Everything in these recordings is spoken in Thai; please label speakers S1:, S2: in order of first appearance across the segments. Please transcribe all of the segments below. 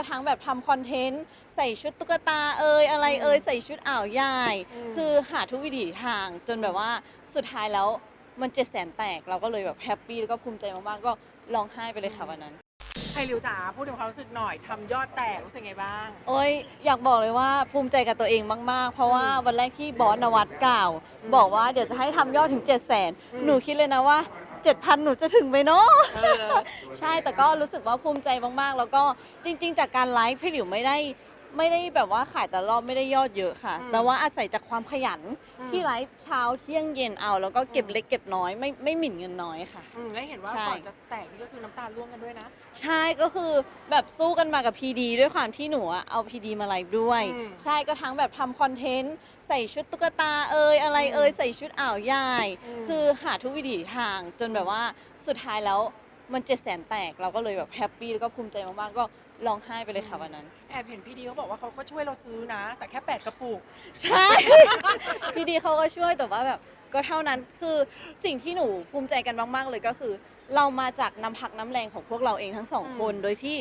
S1: ก็ทั้งแบบทำคอนเทนต์ใส่ชุดตุ๊กตาเอยอะไรเอยใส่ชุดอ่าวยาย
S2: อืม
S1: คือหาทุกวิถีทางจนแบบว่าสุดท้ายแล้วมันเจ็ดแสนแตกเราก็เลยแบบแฮปปี้แล้วก็ภูมิใจมากๆก็ร้องไห้ไปเลยค่ะวันนั้น
S2: ไทยริวจ๋าพูดถึงความรู้สึกหน่อยทำยอดแตกรู้สึกไงบ้าง
S1: โอ้ยอยากบอกเลยว่าภูมิใจกับตัวเองมาก ๆ เพราะว่าวันแรกที่บอสนวัดกล่าว
S2: อืม
S1: บอกว่าเดี๋ยวจะให้ทำยอดถึง 7 0 0 0 0น
S2: อืม
S1: หนูคิดเลยนะว่า 7,000 หนูจะถึงไหมเนาะ
S2: เออ
S1: ใช่แต่ก็รู้สึกว่าภูมิใจมากๆ แล้วก็จริง ๆ จากการไลฟ์พี่หลิวไม่ได้ ไม่ได้แบบว่าขายแต่รอบไม่ได้ยอดเยอะค่ะ
S2: อืม
S1: แต่ว่าอาศัยจากความขยัน
S2: อืม
S1: ที่ไลฟ์เช้าเที่ยงเย็นเอา แล้วก็เก็บ
S2: อืม
S1: เล็กเก็บน้อยไม่ไม่หมิ่นเงินน้อยค่ะ
S2: อืมแล้วเห็นว่า
S1: ใช่
S2: ก่อนจะแตกนี่ก็คือน้ำตาร่วงกันด้วยนะ
S1: ใช่ก็คือแบบสู้กันมากับพีดีด้วยความที่หนูอะเอาพีดีมาไลฟ์ด้วย
S2: อืม
S1: ใช่ก็ทั้งแบบทำคอนเทนต์ใส่ชุดตุ๊กตาเอยอะไรเอย
S2: อืม
S1: ใส่ชุดอ่าวยาย
S2: อืม
S1: คือหาทุกวิถีทางจนแบบว่าสุดท้ายแล้วมันเจ็ดแสนแตกเราก็เลยแบบแฮปปี้แล้วก็ภูมิใจมากๆก็ ร้องไห้ไปเลยค่ะวันนั้น
S2: แอบเห็นพี่ดีเขาบอกว่าเขาก็ช่วยเราซื้อนะ แต่แค่แปดกระปุก
S1: ใช่ พี่ดีเขาก็ช่วยแต่ว่าแบบก็เท่านั้นคือสิ่งที่หนูภูมิใจกันมาก ๆ เลยก็คือ เรามาจากน้ำพักน้ำแรงของพวกเราเองทั้งสอง
S2: อืม
S1: คน โดยที่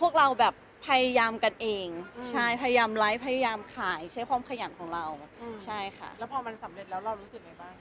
S1: พวกเราแบบพยายามกันเอง
S2: อืม
S1: ใช่พยายามไลฟ์พยายามขายใช้ความขยันของเรา
S2: อืม
S1: ใช่ค่ะ
S2: แล้วพอมันสำเร็จแล้วเรารู้สึกไงบ้าง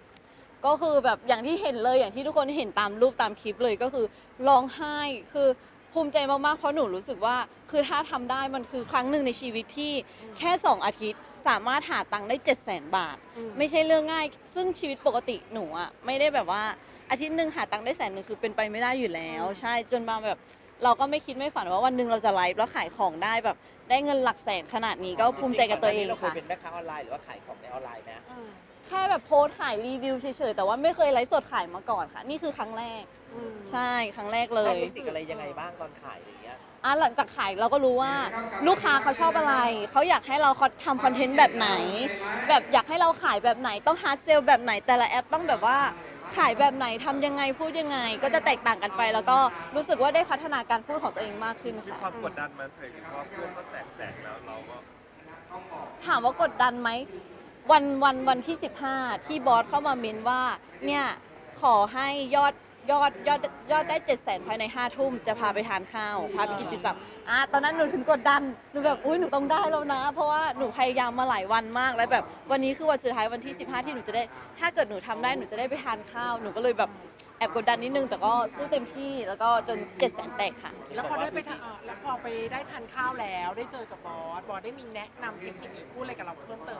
S1: ก็คือแบบอย่างที่เห็นเลยอย่างที่ทุกคนเห็นตามรูปตามคลิปเลยก็คือร้องไห้คือ ภูมิใจมากๆ เพราะหนูรู้สึกว่าคือถ้าทำได้มันคือครั้งหนึ่งในชีวิตที่
S2: อืม
S1: แค่2อาทิตย์สามารถหาตังค์ได้ 7 0 0 0 0 0 บาท
S2: อืม
S1: ไม่ใช่เรื่องง่าย ซึ่งชีวิตปกติหนูอะไม่ได้แบบว่าอาทิตย์หนึ่งหาตังค์ได้แสนหนึ่งคือเป็นไปไม่ได้อยู่แล้ว
S2: อืม
S1: ใช่จนมาแบบ เราก็ไม่คิดไม่ฝันว่าวันหนึ่งเราจะไลฟ์แล้วขายของได้แบบ ได้เงินหลักแสนขนาดนี้ก็ภูมิใจกับตัวเอง
S3: เราเคย
S1: ค่ะ
S3: เป็นแม่ค้าออนไลน์หรือว่าขายของในออนไลน์นะ
S2: อืม
S1: แค่แบบโพสต์ขายรีวิวเฉยๆ แต่ว่าไม่เคยไลฟ์สดขายมาก่อนค่ะ นี่คือครั้งแรก
S2: อืม
S1: ใช่ครั้งแรกเล
S3: เรา
S1: ย
S3: รู้สึกอะไรยังไงบ้างตอนขายอย่างเงี้ย
S1: อะหลังจากขายเราก็รู้ว่าลูกค้าเขาชอบอะไรเขาอยากให้เราทำคอนเทนต์แบบไหน แบบอยากให้เราขายแบบไหนต้องฮาร์ดเซลแบบไหน แต่ละแอปต้องแบบว่าขายแบบไหนทำยังไงพูดยังไง ก็จะแตกต่างกันไป แล้วก็รู้สึกว่าได้พัฒนาการพูดของตัวเองมากขึ้น
S4: มี
S1: ค่ะ
S4: ความกดดันไหมันเพราะว่าเพื่อนก็แตกแตกแล้วเราก็
S1: ถามว่ากดดันไหม วันวันวันที่ 15 ที่บอสเข้ามาเมนว่า เนี่ยขอให้ยอดยอดยอดยอดได้7 0 0 0 0ภายใน5ทุ่มจะพาไปทานข้าวพาไปกินติ่มซำอะตอนนั้นหนูถึงกดดันหนูแบบอุ้ยหนูต้องได้แล้วนะ เพราะว่าหนูพยายามมาหลายวันมากแล้วแบบ วันนี้คือวันสุดท้ายวันที่ 15 ที่หนูจะได้ ถ้าเกิดหนูทำได้หนูจะได้ไปทานข้าวหนูก็เลยแบบแอบกดดันนิดนึงแต่ก็สู้เต็มที่แล้วก็จน7 0 0 0 0แตกค่ะ
S2: แล้วพอได้ไปทานแล้วพอไปได้ทานข้าวแล้วได้เจอกับบอสบอสได้มีแนะนำเทคนิคหรือพูดอะไรกับเราเพิ่มเติม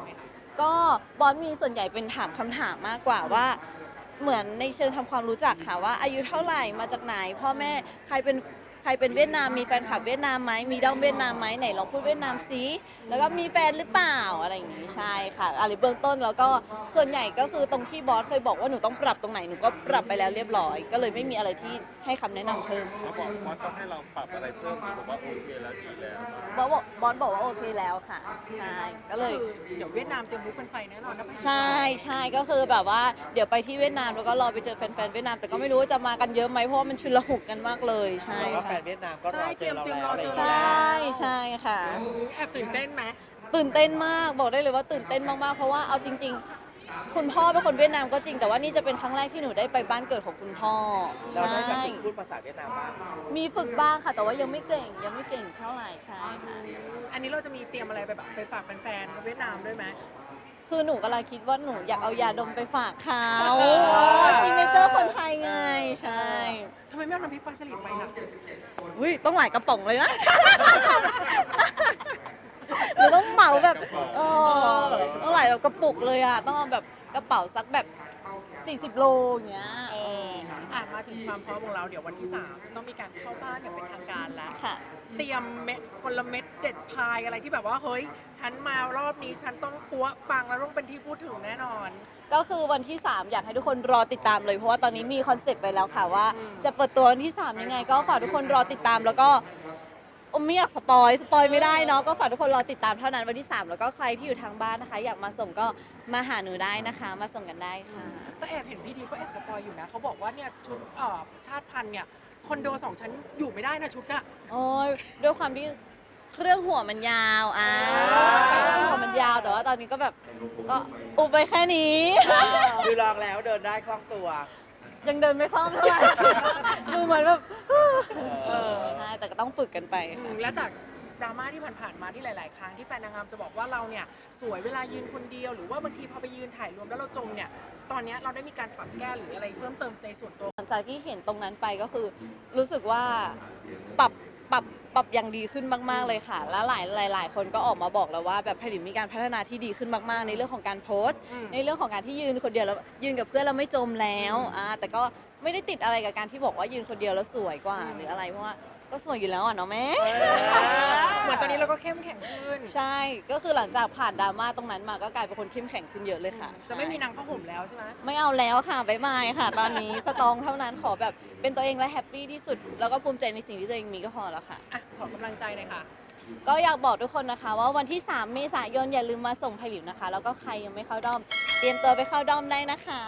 S1: ก็บอสมีส่วนใหญ่เป็นถามคำถามมากกว่าว่าเหมือนในเชิงทำความรู้จักค่ะว่าอายุเท่าไหร่มาจากไหน พ่อแม่ใครเป็น ใครเป็นเวียดนามมีแฟนคลับเวียดนามไหมมีด้อมเวียดนามไหมไหนลองพูดเวียดนามซิแล้วก็มีแฟนหรือเปล่าอะไรอย่างนี้ใช่ค่ะอะไรเบื้องต้นแล้วก็ส่วนใหญ่ก็คือตรงที่บอสเคยบอกว่าหนูต้องปรับตรงไหนหนูก็ปรับไปแล้วเรียบร้อย ก็เลยไม่มีอะไรที่ให้คำแนะนำเพิ่มค่ะ
S4: เขาบอกว่าต้องให้เราปรับอะไรเพิ่มหรือบอกว่าโอเคแล้วดีแล้ว
S1: บอสบอกบอสบอกว่าโอเคแล้วค่ะ ใช่ ก็เลย
S2: คือเดี๋ยวเวียดนามเตรียมมุกเป็นไฟแน่นอนนะพี่
S1: ใช่ใช่ก็คือแบบว่าเดี๋ยวไปที่เวียดนามแล้วก็รอไปเจอแฟนๆเวียดนามแต่ก็ไม่รู้ว่าจะมากันเยอะไหมเพราะว่ามันชุลหุกกันมากเลยใช่
S3: บอกว่าแฟ
S1: ค่ะ
S3: นเวียดนามก็ร
S2: ใช่
S3: อ
S2: เต
S3: เจ
S2: รีย
S3: อ
S2: ม
S3: เรา
S2: เตรียม
S3: แล้
S2: ร
S3: ว
S2: อ
S3: อะไร
S2: เจอ
S3: อย่าง
S1: ใช่
S3: เงี้ย
S1: ใช่ค่ะ
S2: อืมแอบตื่นเต้นไหม
S1: ตื่นเต้นมากบอกได้เลยว่าตื่นเต้นมากๆ เพราะว่าเอาจริง ๆ คุณพ่อเป็นคนเวียดนามก็จริงแต่ว่านี่จะเป็นครั้งแรกที่หนูได้ไปบ้านเกิดของคุณพ่อ
S3: เรา
S1: ใช่
S3: ได้แบบฝึกพูดภาษาเวียดนามบ้าง
S1: มีฝึกบ้างค่ะ แต่ว่ายังไม่เก่งยังไม่เก่งเท่าไหร่ใช่ค่ะ
S2: อันนี้เราจะมีเตรียมอะไรไปแบบไปฝากแฟนๆเวียดนามด้วยไหม
S1: คือหนูกำลังคิดว่าหนูอยากเอายาดมไปฝากเขาซิงเนเจอร์คนไทยไง ใช่
S2: ทำไมไม่เอาน้ำพริกปลาสลิดไปล่ะ
S1: อุ้ยต้องหลายกระป๋องเลยนะ หรือต้องเหมาแบบเออต้องหลายแบบกระปุกเลยอะ ต้องเอาแบบกระเป๋าสักแบบ 40 โลอย่างเงี้ย
S2: เอออะมา ถึงความพร้อมของเราเดี๋ยววันที่3จะต้องมีการเข้าบ้านอย่างเป็นทางการแล้ว
S1: ค่ะ
S2: เตรียมเม็ดกลเม็ดเด็ดพายอะไรที่แบบว่าเฮ้ย ฉันมารอบนี้ฉันต้องปัวปังแล้วต้องเป็นที่พูดถึงแน่นอน
S1: ก็คือวันที่ 3 อยากให้ทุกคนรอติดตามเลย เพราะว่าตอนนี้มีคอนเซปต์ไปแล้วค่ะว่า
S2: อืม
S1: จะเปิดตัววันที่ 3 ยังไง ก็ฝากทุกคนรอติดตามแล้วก็ อมไม่อยากสปอยสปอยไม่ได้เนาะก็ฝากทุกคนรอติดตามเท่านั้นวันที่ 3 แล้วก็ใครที่อยู่ทางบ้านนะคะ อยากมาส่งก็มาหาหนูได้นะคะ มาส่งกันได้ค่ะ
S2: แต่แอบเห็นพี่ดีก็แอบสปอยอยู่นะเขาบอกว่าเนี่ยชุดเอ่อชาติพันธุ์เนี่ยคอนโดสองชั้นอยู่ไม่ได้นะชุดอะ
S1: โอ้ยด้วยความที่เครื่องหัวมันยาวอ่าหัวมันยาวแต่ว่าตอนนี้ก็แบบก็อุบไปแค่นี้
S3: คือลองแล้วเดินได้คล่องตัว
S1: ยังเดินไม่คล่องเท่าไหร่ดูเหมือนแบบ
S2: เออ
S1: ใช่แต่ก็ต้องฝึกกันไป
S2: อื
S1: ค่ะ
S2: มแล้วจากดราม่าที่ผ่านๆมาที่หลาย ๆ ครั้งที่แฟนนางงามจะบอกว่าเราเนี่ยสวยเวลายืนคนเดียว หรือว่าบางทีพอไปยืนถ่ายรวมแล้วเราจมเนี่ยตอนเนี้ยเราได้มีการปรับแก้หรืออะไรเพิ่มเติมในส่วนตัว
S1: หลังจากที่เห็นตรงนั้นไปก็คือรู้สึกว่าปรับ ปรับปรับอย่างดีขึ้นมากๆเลยค่ะ แล้วหลายหลายหลายคนก็ออกมาบอกแล้วว่าแบบไพลินมีการพัฒนาที่ดีขึ้นมากๆ ในเรื่องของการโพสต์
S2: อืม
S1: ในเรื่องของการที่ยืนคนเดียวแล้วยืนกับเพื่อนแล้วไม่จมแล้วอ่าแต่ก็ไม่ได้ติดอะไรกับการที่บอกว่ายืนคนเดียวแล้วสวยกว่า หรืออะไรเพราะว่าก็สวยอยู่แล้วอะเนาะแม่
S2: เหมือนตอนนี้เราก็เข้มแข็งขึ้น
S1: ใช่ก็คือหลังจากผ่านดราม่าตรงนั้นมาก็กลายเป็นคนเข้มแข็งขึ้นเยอะเลยค่ะ
S2: จะไม่มี
S1: ใช่
S2: นางผ้าห่มแล้วใช่ไหม
S1: ไม่เอาแล้วค่ะบ๊ายบายค่ะ ตอนนี้สตรองเท่านั้นขอแบบ เป็นตัวเองและแฮปปี้ที่สุด แล้วก็ภูมิใจในสิ่งที่ตัวเองมีก็พอแล้วค่ะ
S2: อะขอกำลังใจหน่อยค่ะ
S1: ก็อยากบอกทุกคนนะคะ ว่าวันที่ 3 เมษายนอย่าลืมมาส่งไพลิวนะคะ แล้วก็ใครยังไม่เข้าด้อม เตรียมตัวไปเข้าด้อมได้นะคะ